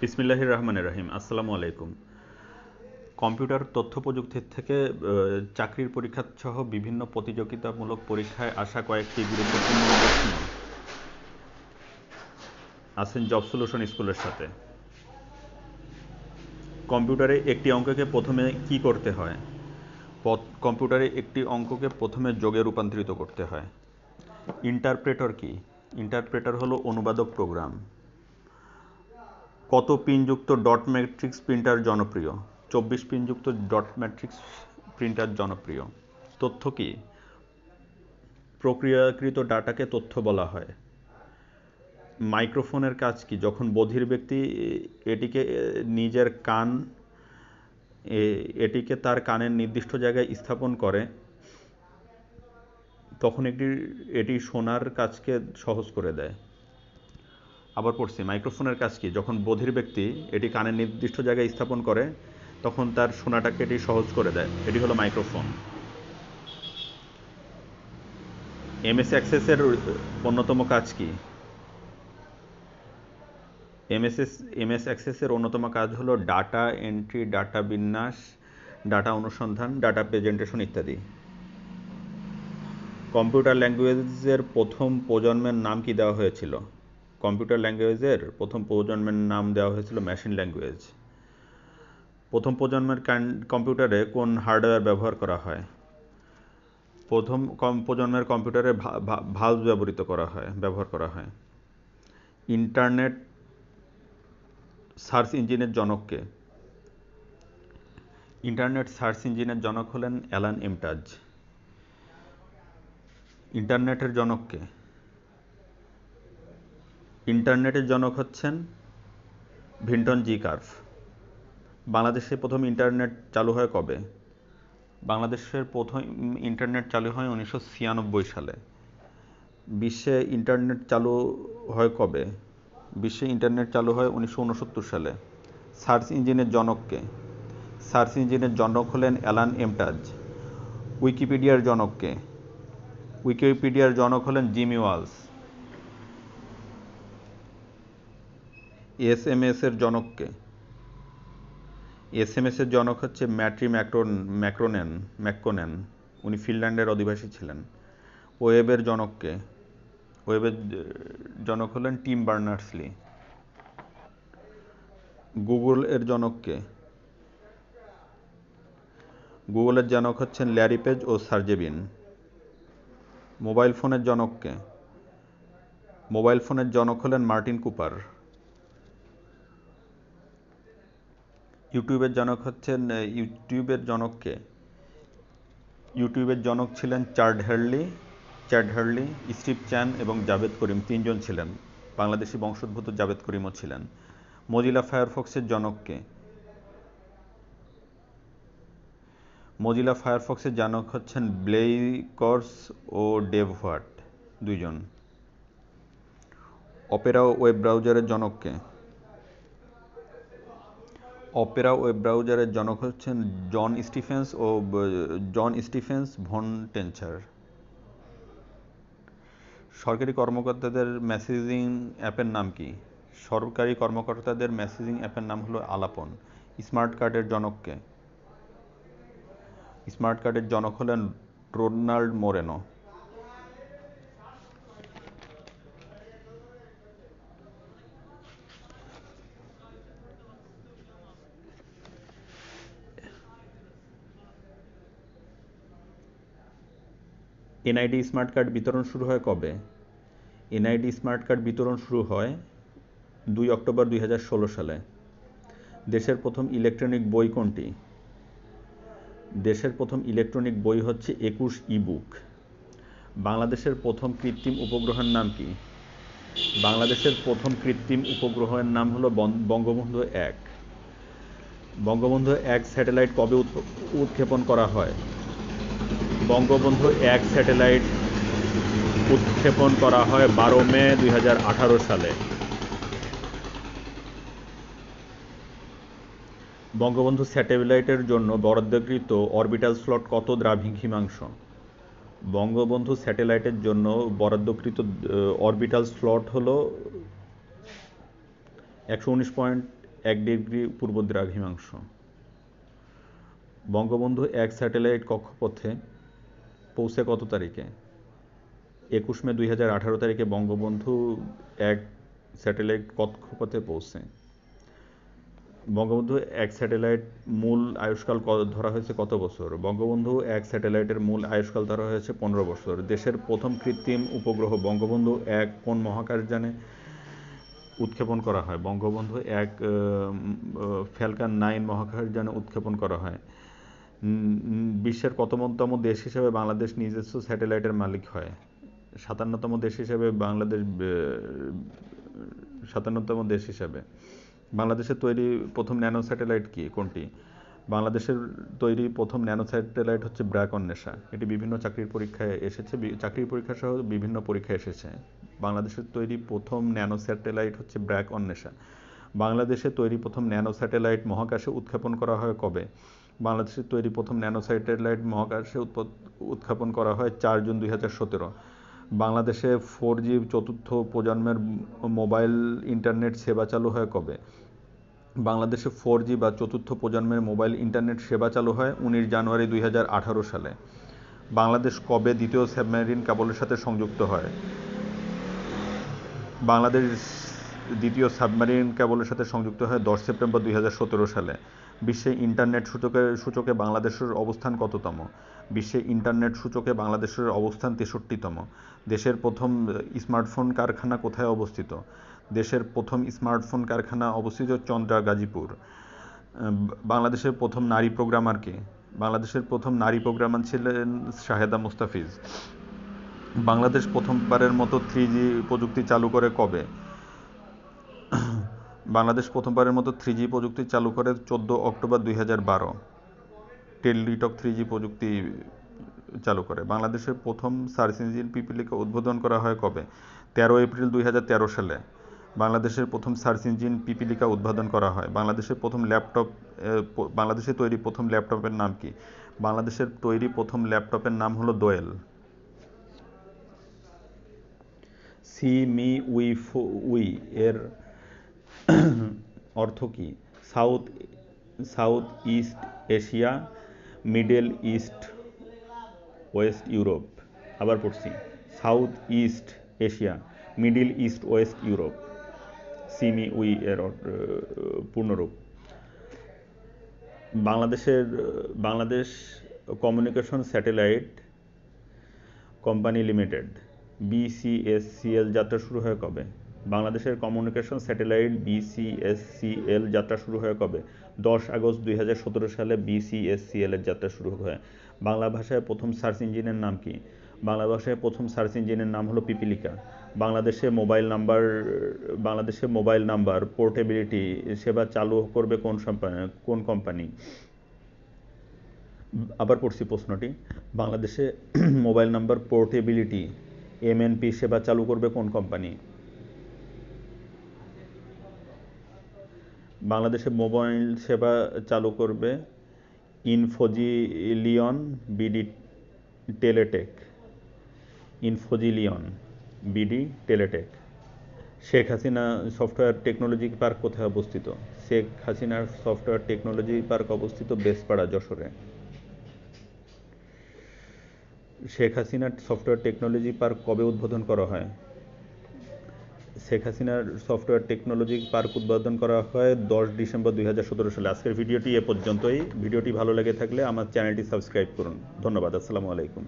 বিসমিল্লাহির রহমানির রহিম। আসসালামু আলাইকুম। কম্পিউটার তথ্য প্রযুক্তির থেকে চাকরির পরীক্ষা সহ বিভিন্ন প্রতিযোগিতামূলক পরীক্ষায় আসা কয়েকটি গুরুত্বপূর্ণ প্রশ্ন। আছেন জব সলিউশন স্কুলের সাথে। কম্পিউটারে একটি অঙ্ককে প্রথমে কি করতে হয়? কম্পিউটারে একটি অঙ্ককে প্রথমে যোগে রূপান্তরিত করতে হয়। ইন্টারপ্রেটর কি? ইন্টারপ্রেটর হলো অনুবাদক প্রোগ্রাম। কত পিনযুক্ত ডট ম্যাট্রিক্স প্রিন্টার জনপ্রিয়? চব্বিশ পিনযুক্ত ডট ম্যাট্রিক্স প্রিন্টার জনপ্রিয়। তথ্য কি? প্রক্রিয়াকৃত ডাটাকে তথ্য বলা হয়। মাইক্রোফোনের কাজ কি? যখন বধির ব্যক্তি এটিকে নিজের কান এটিকে তার কানের নির্দিষ্ট জায়গায় স্থাপন করে, তখন একটি এটি শোনার কাজকে সহজ করে দেয়। আবার পড়ছি, মাইক্রোফোনের কাজ কি? যখন বধির ব্যক্তি এটি কানের নির্দিষ্ট জায়গায় স্থাপন করে, তখন তার শোনাটাকে এটি সহজ করে দেয়। এটি হলো মাইক্রোফোন। এমএস অ্যাক্সেসের অন্যতম কাজ কি? এমএসএস এমএস অ্যাক্সেসের অন্যতম কাজ হলো ডাটা এন্ট্রি, ডাটা বিন্যাস, ডাটা অনুসন্ধান, ডাটা প্রেজেন্টেশন ইত্যাদি। কম্পিউটার ল্যাঙ্গুয়েজের প্রথম প্রজন্মের নাম কি দেওয়া হয়েছিল? কম্পিউটার ল্যাঙ্গুয়েজের প্রথম প্রজন্মের নাম দেওয়া হয়েছিল মেশিন ল্যাঙ্গুয়েজ প্রথম প্রজন্মের কম্পিউটারে কোন হার্ডওয়্যার ব্যবহার করা হয়? প্রথম কম, প্রজন্মের কম্পিউটারে ভালভ ব্যবহৃত করা হয়, ব্যবহার করা হয়। ইন্টারনেট সার্চ ইঞ্জিনের জনককে ইন্টারনেট সার্চ ইঞ্জিনের জনক হলেন অ্যালান এমটাজ। ইন্টারনেটের জনককে ইন্টারনেটের জনক হচ্ছেন ভিন্টন জি কার্ভ বাংলাদেশে প্রথম ইন্টারনেট চালু হয় কবে? বাংলাদেশের প্রথম ইন্টারনেট চালু হয় উনিশশো ছিয়ানব্বই সালে। বিশ্বে ইন্টারনেট চালু হয় কবে? বিশ্বে ইন্টারনেট চালু হয় উনিশশো উনসত্তর সালে। সার্চ ইঞ্জিনের জনককে। সার্চ ইঞ্জিনের জনক হলেন অ্যালান এমটাজ। উইকিপিডিয়ার জনককে। উইকিপিডিয়ার জনক হলেন Jimmy Wales. S M S এর জনককে। এস এম এস এর জনক হচ্ছে ম্যাট্রি ম্যাক্রোন, ম্যাক্রোনেন ম্যাক্কোনেন উনি ফিনল্যান্ডের অধিবাসী ছিলেন। ওয়েবের জনককে। ওয়েবের জনক হলেন টিম বার্নার্সলি। গুগল এর জনককে। গুগলের জনক হচ্ছেন ল্যারি পেজ ও সার্জেবিন। মোবাইল ফোনের জনককে। মোবাইল ফোনের জনক হলেন মার্টিন কুপার। ইউটিউবের জনক হচ্ছেন ইউটিউবের জনককে। ইউটিউবের জনক ছিলেন Chad Hurley Chad Hurley, Steve Chen এবং জাভেদ করিম। তিনজন ছিলেন। বাংলাদেশি বংশোদ্ভূত জাভেদ করিমও ছিলেন। মজিলা ফায়ারফক্সের জনককে। মজিলা ফায়ারফক্সের জনক হচ্ছেন ব্লেইকর্স ও ডেভ হোয়াট, দুইজন। অপেরা ওয়েব ব্রাউজারের জনককে। অপেরা ওয়েব ব্রাউজারের জনক হচ্ছেন জন স্টিফেন্স ও জন স্টিফেন্স ভন টেনচার সরকারি কর্মকর্তাদের মেসেজিং অ্যাপের নাম কি? সরকারি কর্মকর্তাদের মেসেজিং অ্যাপের নাম হলো আলাপন। স্মার্ট কার্ডের জনককে স্মার্ট কার্ডের জনক হলেন Roland Moreno. NID smart card বিতরণ শুরু হয় কবে? এনআইডি স্মার্ট কার্ড বিতরণ শুরু হয় দুই অক্টোবর দুই হাজার ষোলো সালে। দেশের প্রথম ইলেকট্রনিক বই কোনটি? দেশের প্রথম ইলেকট্রনিক বই হচ্ছে একুশ ইবুক বাংলাদেশের প্রথম কৃত্রিম উপগ্রহের নাম কি? বাংলাদেশের প্রথম কৃত্রিম উপগ্রহের নাম হলো বন- বঙ্গবন্ধু এক। বঙ্গবন্ধু এক স্যাটেলাইট কবে উৎ- উৎক্ষেপণ করা হয়? বঙ্গবন্ধু এক স্যাটেলাইট উৎক্ষেপণ করা হয় বারো মে দুই হাজার আঠারো সালে। বঙ্গবন্ধু স্যাটেলাইটের জন্য বরাদ্দকৃত অরবিটাল স্লট কত দ্রাঘিমাংশ বঙ্গবন্ধু স্যাটেলাইটের জন্য বরাদ্দকৃত অরবিটাল স্লট হলো একশো উনিশ পয়েন্ট এক ডিগ্রি পূর্ব দ্রাঘিমাংশ। বঙ্গবন্ধু এক স্যাটেলাইট কক্ষপথে পৌঁছে কত তারিখে? একুশ মে দুই হাজার আঠারো তারিখে বঙ্গবন্ধু এক স্যাটেলাইট কক্ষপথে পৌঁছে। বঙ্গবন্ধু এক স্যাটেলাইট মূল আয়ুষ্কাল ধরা হয়েছে কত বছর? বঙ্গবন্ধু এক স্যাটেলাইটের মূল আয়ুষ্কাল ধরা হয়েছে পনেরো বছর। দেশের প্রথম কৃত্রিম উপগ্রহ বঙ্গবন্ধু এক কোন মহাকাশযানে উৎক্ষেপণ করা হয়? বঙ্গবন্ধু এক ফ্যালকান নাইন মহাকাশযানে উৎক্ষেপণ করা হয়। বিশ্বের কততম দেশ হিসেবে বাংলাদেশ নিজস্ব স্যাটেলাইটের মালিক হয়? সাতান্নতম দেশ হিসেবে বাংলাদেশ সাতান্নতম দেশ হিসেবে। বাংলাদেশের তৈরি প্রথম ন্যানো স্যাটেলাইট কি? কোনটি? বাংলাদেশের তৈরি প্রথম ন্যানো স্যাটেলাইট হচ্ছে ব্র্যাক অন্বেষা। এটি বিভিন্ন চাকরির পরীক্ষায় এসেছে চাকরির পরীক্ষা সহ বিভিন্ন পরীক্ষায় এসেছে। বাংলাদেশের তৈরি প্রথম ন্যানো স্যাটেলাইট হচ্ছে ব্র্যাক অন্বেষা। বাংলাদেশে তৈরি প্রথম ন্যানো স্যাটেলাইট মহাকাশে উৎক্ষেপণ করা হয় কবে? বাংলাদেশের তৈরি প্রথম ন্যানো স্যাটেলাইট মহাকাশে উৎক্ষেপণ করা হয় চার জুন দুই হাজার সতেরো। বাংলাদেশে ফোর জি চতুর্থ প্রজন্মের মোবাইল ইন্টারনেট সেবা চালু হয় কবে? বাংলাদেশে ফোর জি বা চতুর্থ প্রজন্মের মোবাইল ইন্টারনেট সেবা চালু হয় উনিশ জানুয়ারি দুই হাজার আঠারো সালে। বাংলাদেশ কবে দ্বিতীয় সাবমেরিন কেবলের সাথে সংযুক্ত হয়? বাংলাদেশ দ্বিতীয় সাবমেরিন কেবলের সাথে সংযুক্ত হয় দশ সেপ্টেম্বর দুই হাজার সতেরো সালে। বিশ্বে ইন্টারনেট সূচকে সূচকে বাংলাদেশের অবস্থান কততম? বিশ্বে ইন্টারনেট সূচকে বাংলাদেশের অবস্থান তেষট্টিতম। দেশের প্রথম স্মার্টফোন কারখানা কোথায় অবস্থিত? দেশের প্রথম স্মার্টফোন কারখানা অবস্থিত চন্দ্রা, গাজীপুর। বাংলাদেশের প্রথম নারী প্রোগ্রামার কে? বাংলাদেশের প্রথম নারী প্রোগ্রামার ছিলেন শাহেদা মুস্তাফিজ। বাংলাদেশ প্রথমবারের মতো থ্রি প্রযুক্তি চালু করে কবে? বাংলাদেশ প্রথমবারের মতো থ্রি জি প্রযুক্তি চালু করে চোদ্দ অক্টোবর দুই হাজার বারো। টেলিটক থ্রি জি প্রযুক্তি চালু করে। বাংলাদেশের প্রথম সার্চ ইঞ্জিন পিপিলিকা উদ্বোধন করা হয় কবে? তেরো এপ্রিল দুই হাজার তেরো সালে। বাংলাদেশের প্রথম সার্চ ইঞ্জিন পিপিলিকা উদ্বোধন করা হয়। বাংলাদেশের প্রথম ল্যাপটপ বাংলাদেশে তৈরি প্রথম ল্যাপটপের নাম কি? বাংলাদেশের তৈরি প্রথম ল্যাপটপের নাম হলো Doel. Sea me we four, we এর অর্থ কি? South south east Asia, middle east, west Europe. আবার পড়ছি। South east Asia, middle east, west Europe. Sea me we এর পূর্ণরূপ। বাংলাদেশের, Bangladesh communication satellite company limited BCSCL যাত্রা শুরু হয় কবে? বাংলাদেশের কমিউনিকেশন স্যাটেলাইট বিসিএসসিএল যাত্রা শুরু হয় কবে? দশ আগস্ট দুই হাজার সতেরো সালে বিসিএসসিএল এর যাত্রা শুরু হয়। বাংলা ভাষায় প্রথম সার্চ ইঞ্জিনের নাম কি? বাংলা ভাষায় প্রথম সার্চ ইঞ্জিনের নাম হলো পিপিলিকা। বাংলাদেশে মোবাইল নাম্বার, বাংলাদেশে মোবাইল নাম্বার, পোর্টেবিলিটি, সেবা চালু করবে কোন কোন কোম্পানি? আবার পড়ছি প্রশ্নটি। বাংলাদেশে মোবাইল নাম্বার, পোর্টেবিলিটি, এমএনপি সেবা চালু করবে কোন কোম্পানি? বাংলাদেশে মোবাইল সেবা চালু করবে Infozillion BD Teletech. Infozillion BD Teletech. Sheikh Hasina software technology park কোথায় অবস্থিত? শেখ হাসিনার সফটওয়্যার টেকনোলজি পার্ক অবস্থিত বেসপাড়া, যশোরে। শেখ হাসিনার সফটওয়্যার টেকনোলজি পার্ক কবে উদ্বোধন করা হয়? শেখ হাসিনার সফটওয়্যার টেকনোলজি পার্ক উদ্বোধন করা হয় দশ ডিসেম্বর দুই হাজার সতেরো সালে। আজকের ভিডিওটি এ পর্যন্তই। ভিডিওটি ভালো লেগে থাকলে আমার চ্যানেলটি সাবস্ক্রাইব করুন। ধন্যবাদ। আসসালামু আলাইকুম।